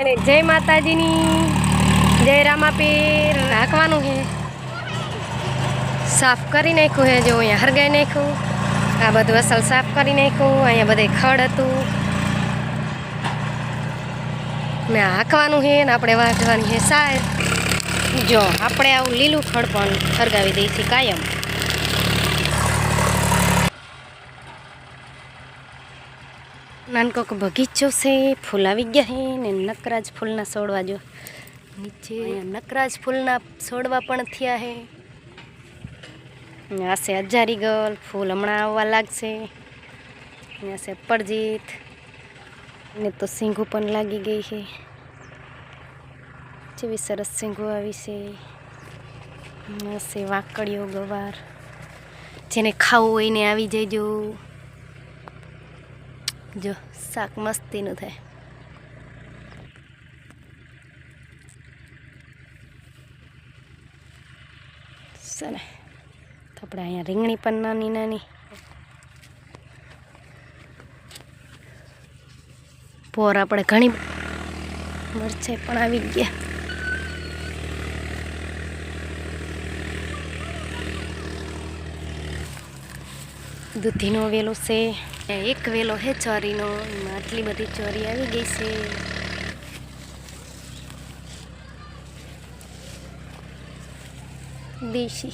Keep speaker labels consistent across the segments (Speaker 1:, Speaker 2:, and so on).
Speaker 1: અને જય માતાજીની, જય રામાપીર. રાખવાનું છે સાફ કરી નાખ્યું છે જો અહીંયા હરગાઈ નાખ્યું. આ બધું અસલ સાફ કરી નાખ્યું. અહીંયા બધે ખડ હતું. ને હાંકવાનું છે ને આપણે વાંચવાની છે સાહેબ. જો, આપણે આવું લીલું ખડ પણ સરગાવી દઈએ કાયમ. નાનકોક બગીચો છે, ફૂલ આવી ગયા છે ને નકરાજ ફૂલના છોડવા જો. નીચે નકરાજ ફૂલના છોડવા પણ થયા છે આ છે હજારી ગલ ફૂલ હમણાં આવવા લાગશે. આ છે પડજીત ને તો સિંગો પણ લાગી ગઈ છે જેવી સરસ સિંગો આવી છે. આ છે ગવાર. જેને ખાવું હોય ને આવી જજો. જો, શાક મસ્તીનું થાય. ચાલે તો આપણે અહીંયા રીંગણી પણ નાની નાની. પોર આપણે ઘણી મરચાઈ પણ આવી ગયા. દૂધીનો વેલો છે. એક વેલો છે ચોરીનો. આટલી બધી ચોરી આવી ગઈ છે. દેશી.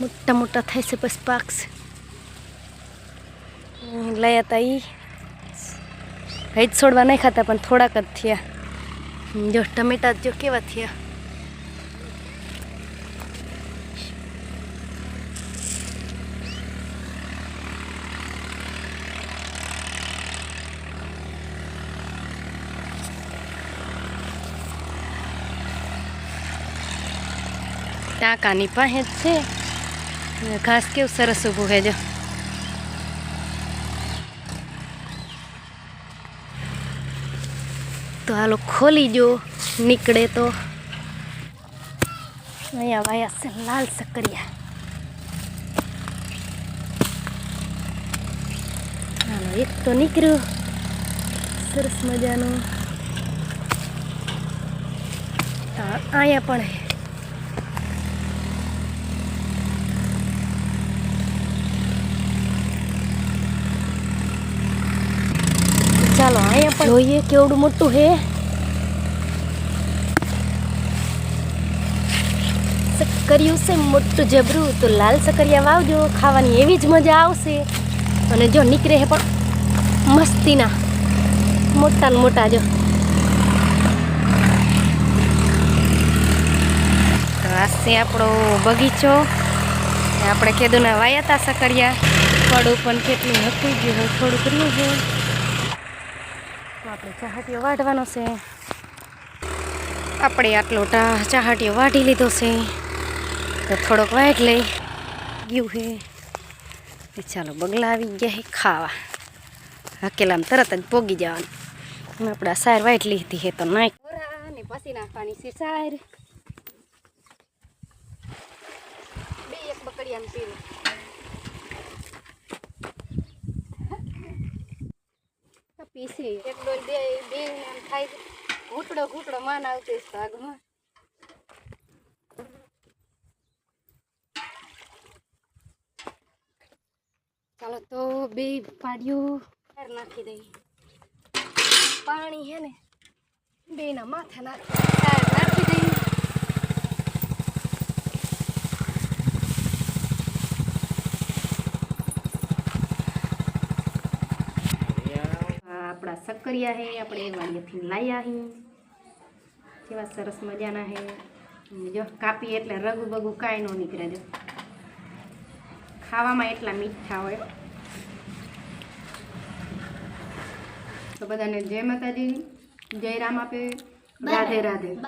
Speaker 1: મોટા મોટા થાય છે પછી પાક્સ લઈ હતા એ હજ છોડવા નહીં ખાતા, પણ થોડાક જ થયા. જો ટમેટા જો કેવા થયા. ટાંકાની પાસે જ છે ઘાસ કેવું સરસ ઊભું છે જો તો હાલો ખોલી જો નીકળે તો અહીંયા વાયા છે લાલ સકરિયા એક તો નીકળ્યું સરસ મજાનું અહીંયા પણ ચાલો અહીંયા પણ જોઈએ કેવડું મોટું હે સક્કરિયું છે, મોટું જબરું. તો લાલ સક્કરિયા વાવજો, ખાવાની એવી જ મજા આવશે. અને જો નીકળે હે પણ મસ્તીના. મોટા ને મોટા જો. આ છે આપણો બગીચો. આપણે કેદુના વાયા હતા સકરિયા ફળ ઉપર કેટલું હતું ગયું થોડું કર્યું છે. આપણે ચાહટીઓ વાઢવાનો છે. આપણે આટલો ટા ચાહાટીઓ વાઢી લીધો છે. તો થોડોક વાઢ લઈ. ગયું હે. ચાલો બગલા આવી ગયા હે ખાવા. હકેલામાં તરત જ પોગી જવાનું. આપણે સાર વાઢ લીધી હે તો નાખ. ને પછી નાખવાની છે સાર. બે એક બકડિયાનું પીવું. પીસી. એક ડોલ બે બે આમ થાય ઘૂંટડો ઘૂંટડો માન આવતી ભાગમાં. ચાલો તો બે પાડ્યું નાખી દઈ પાણી હે ને બે ના માથે નાખી આ સક્કરિયા હે આપણે વાડીએથી લાવ્યા હી કેવા સરસ મજાના હે. જો કાપી એટલે રગુ બગુ કાંઈ ન નીકળે, જો. ખાવામાં એટલા મીઠા હોય. તો બધાને જય માતાજી. જય રામ આપે. રાધે રાધે.